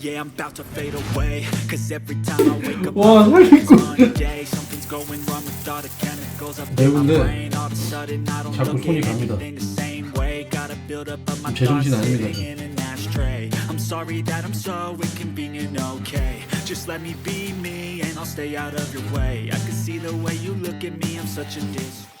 Yeah, I'm about to fade away. Cause every time I wake up, wow, day, something's going wrong with all the chemicals up in my brain. All of a sudden, I don't look at anything the same way. Gotta build up on my thoughts sitting in an ashtray. I'm sorry that I'm so inconvenient, okay. Just let me be me and I'll stay out of your way. I can see the way you look at me, I'm such a disgrace.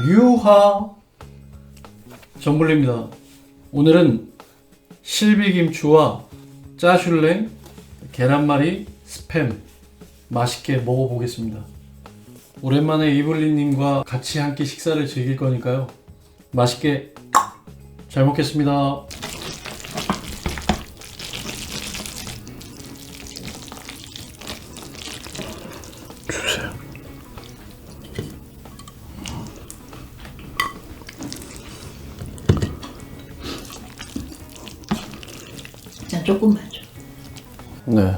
유하 정글리입니다. 오늘은 실비김치와 짜슐랭, 계란말이, 스팸 맛있게 먹어보겠습니다. 오랜만에 이블리님과 같이 함께 식사를 즐길 거니까요. 맛있게 잘 먹겠습니다. 난 조금만 줘. 네.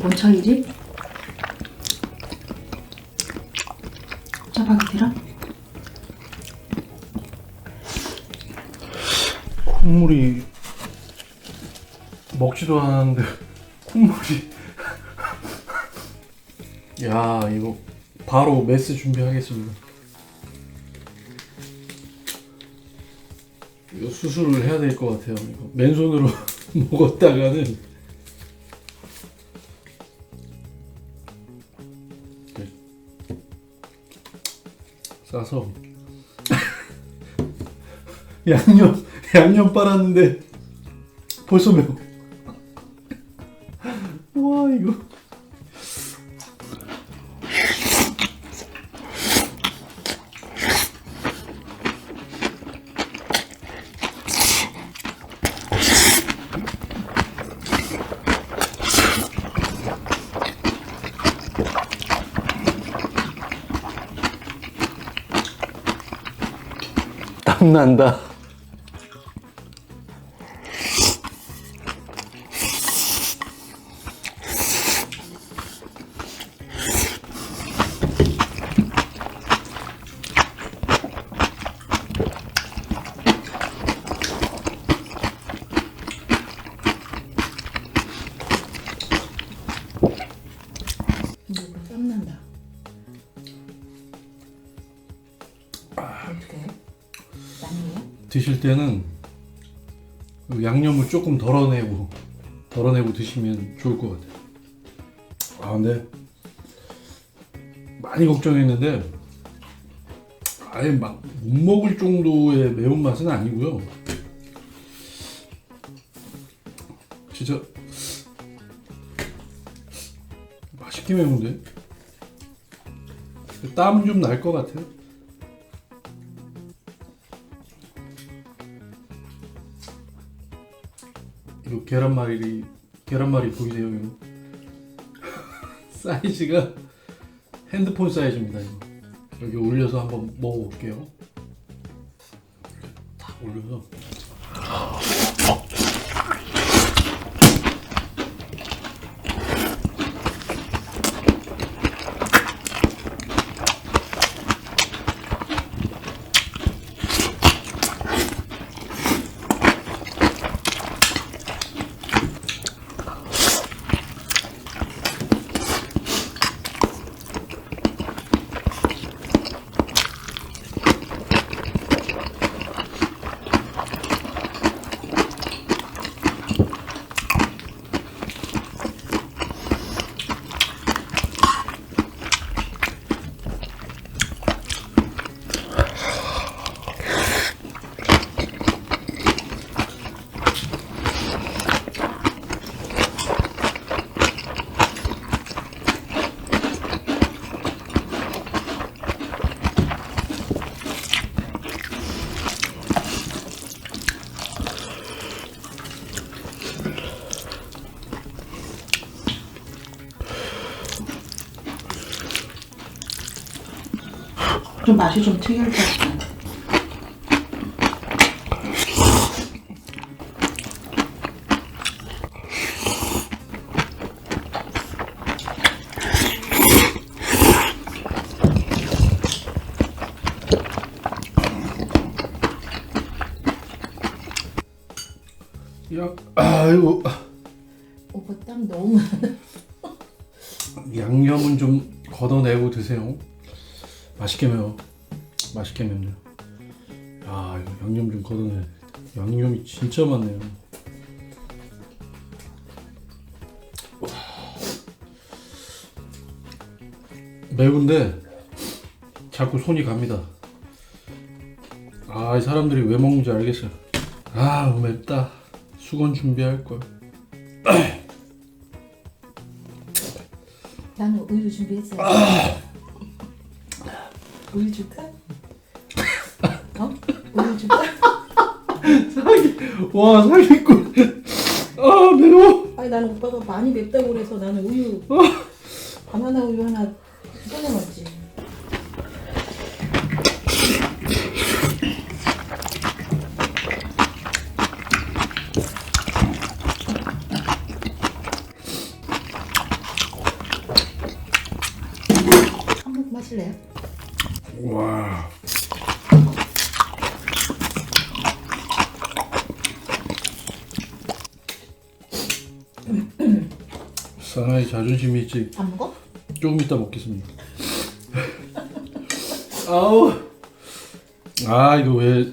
뭔 차이지? 짜파게티랑? 콧물이 먹지도 않았는데 콧물이. 야 이거 바로 메스 준비하겠습니다. 이거 수술을 해야 될 것 같아요. 이거 맨손으로 먹었다가는 싸서 양념 양념 빨았는데 벌써 매워. 땀 난다. 드실 때는 그 양념을 조금 덜어내고 덜어내고 드시면 좋을 것 같아요. 아 근데 많이 걱정했는데 아예 막 못 먹을 정도의 매운 맛은 아니고요. 진짜 맛있게 매운데 땀은 좀날 것 같아요. 계란말이 계란말이 보이세요 이거 사이즈가 핸드폰 사이즈입니다. 이거 여기 올려서 한번 먹어볼게요. 딱 올려서 좀 맛이 좀 특이할 것 같아. 야, 아이고 오빠 땀 너무 많아. 양념은 좀 걷어내고 드세요 맛있게 매워 맛있게 맵네요 야 이거 양념 좀 걷어내 양념이 진짜 많네요 와. 매운데 자꾸 손이 갑니다 아, 이 사람들이 왜 먹는지 알겠어요. 아, 맵다. 수건 준비할 걸. 나는 우유 준비했어요. 우유 줄까? 어? 우유 줄까? 사기 와 사기꾼 아 매워 아니 나는 오빠가 많이 맵다고 그래서 나는 우유 바나나 우유 하나 꺼내 먹지. 한 모금 마실래요? 와. 사나이 자존심이 있지. 안 먹어? 조금 이따 먹겠습니다. 아우. 아 이거 왜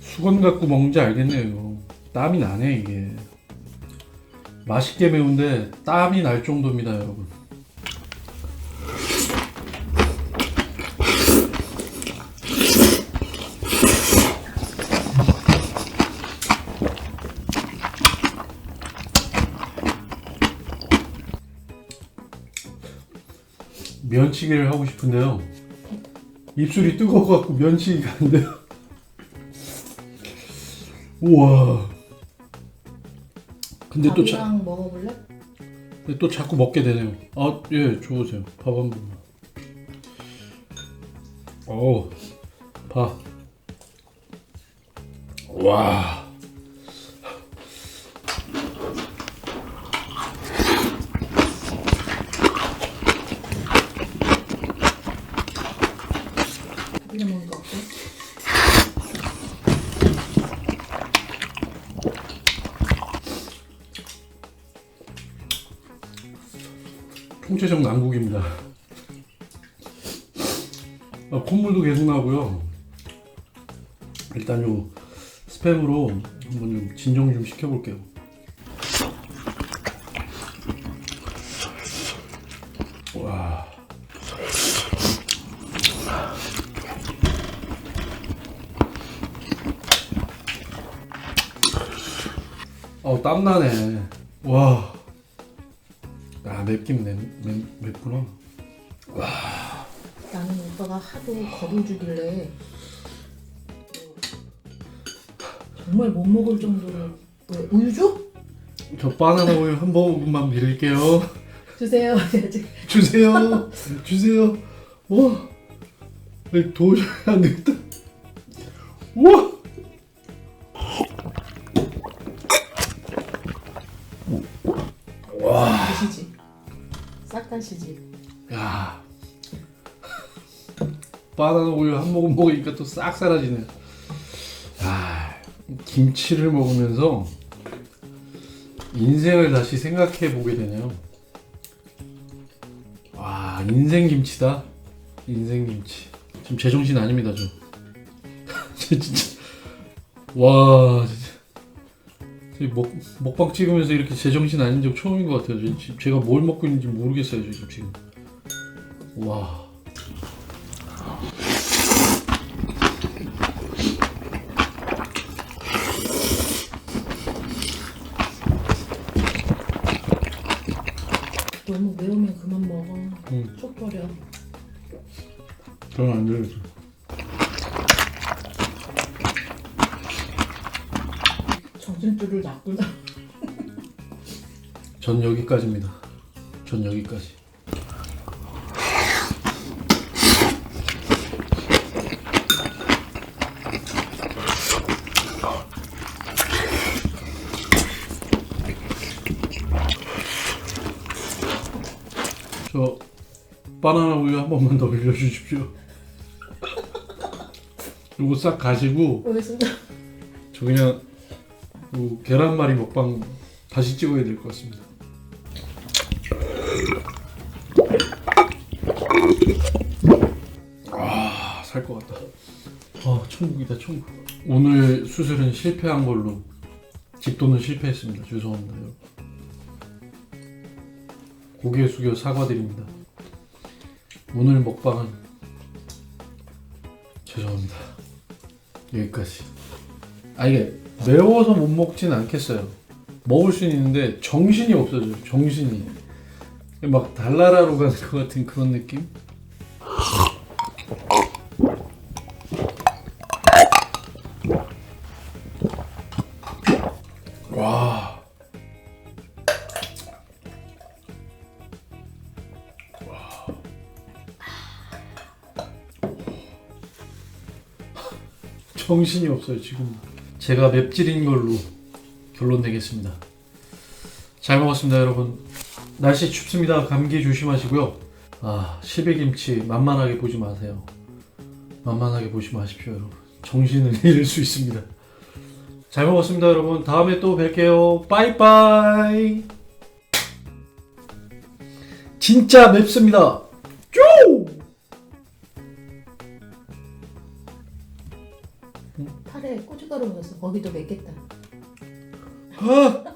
수건 갖고 먹는지 알겠네요 이거. 땀이 나네 이게. 맛있게 매운데 땀이 날 정도입니다 여러분 면치기를 하고 싶은데요. 입술이 뜨거워갖고 면치기가 안 돼요. 우와. 근데 또, 자, 밥이랑 먹어볼래? 근데 또 자꾸 먹게 되네요. 아 예 줘보세요. 밥 한 번만. 어우 밥. 와. 총체적 난국입니다. 아, 콧물도 계속 나고요. 일단 요 스팸으로 한번 좀 진정 좀 시켜볼게요. 와. 어 땀나네. 와. 아 맵긴 맵, 맵, 맵구나. 나는 오빠가 하도 겁을 주길래 정말 못 먹을 정도로 왜 우유 줘? 저 바나나 우유 한 모금만 밀을게요. 주세요. 주세요. 주세요. 와. 네, 도저히 안 되겠다. 우와. 시지. 야. 바나나 우유 한 모금 먹으니까 또 싹 사라지네. 아, 김치를 먹으면서 인생을 다시 생각해 보게 되네요. 와, 인생 김치다. 인생 김치. 지금 제정신 아닙니다, 저. 저 진짜. 와, 진짜. 저 먹, 먹방 찍으면서 이렇게 제정신 아닌 적 처음인 것 같아요. 저 지금 제가 뭘 먹고 있는지 모르겠어요, 저 지금. 와. 너무 매우면 그만 먹어. 응. 속 버려. 저는 안 되겠어. 정신줄을 놨구나. 전 여기까지입니다. 전 여기까지. 저 바나나 우유 한 번만 더 빌려주십시오. 요거 싹왜 순간 저 그냥 그 계란말이 먹방 다시 찍어야 될 것 같습니다. 아, 살 것 같다. 아, 천국이다, 천국. 오늘 수술은 실패한 걸로 집도는 실패했습니다. 죄송합니다, 여러분. 고개 숙여 사과드립니다. 오늘 먹방은 죄송합니다. 여기까지. 아 이게 매워서 못 먹진 않겠어요. 먹을 수는 있는데 정신이 없어져요. 정신이 막 달나라로 가는 것 같은 그런 느낌. 와. 정신이 없어요 지금 제가 맵찔인 걸로 결론 내겠습니다. 잘 먹었습니다 여러분. 날씨 춥습니다. 감기 조심하시고요. 아 실비김치 만만하게 보지 마세요. 만만하게 보지 마십시오 여러분. 정신을 잃을 수 있습니다. 잘 먹었습니다 여러분. 다음에 또 뵐게요. 빠이빠이! 진짜 맵습니다 거기도 맵겠다. 아!